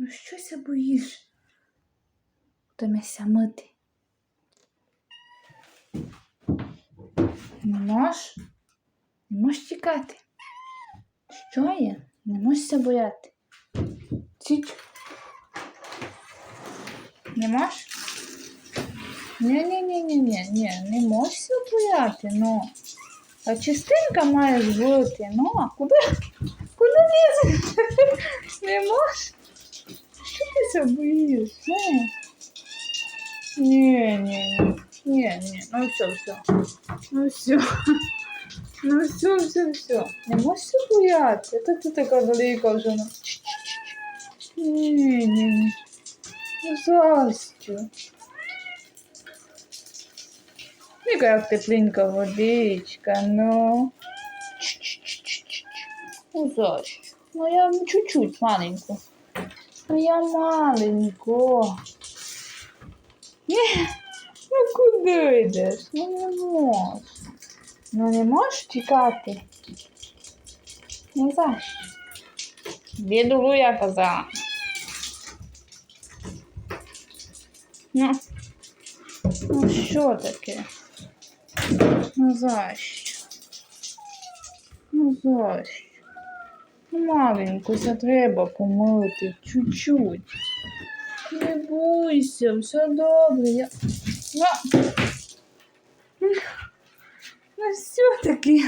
Ну щося боїш? Втомися мити. Не можеш? Не можеш тікати. Що є? Не можешся бояти. Ціч. Не можеш? Ні, ні, ні, ні, ні, ні, не можешся бояти, ну. А частинка маєш бути, ну, а куди? Куди лізеш? Не можеш? Ну. Ні, ні, ні. Ні, ні, ну все, все. Ну все. Ну все, все, все. Не можешся бояти. Та ти така велика вже. ну. Ні, ні, ні. Ну, Застю. Яка як тепленька водичка, ну. Ну, Застю. Ну я чуть-чуть маленьку. Ну я маленько. Ні, ну куди йдеш? Ну не можеш. Ну не можеш тікати? Не за що. Бідулу я казала. Ну, ну що таке? Ну за що? Ну за що? Ну, маленьку це треба помилити чуть-чуть. Не бойся, все добре. Я... Ну, все-таки.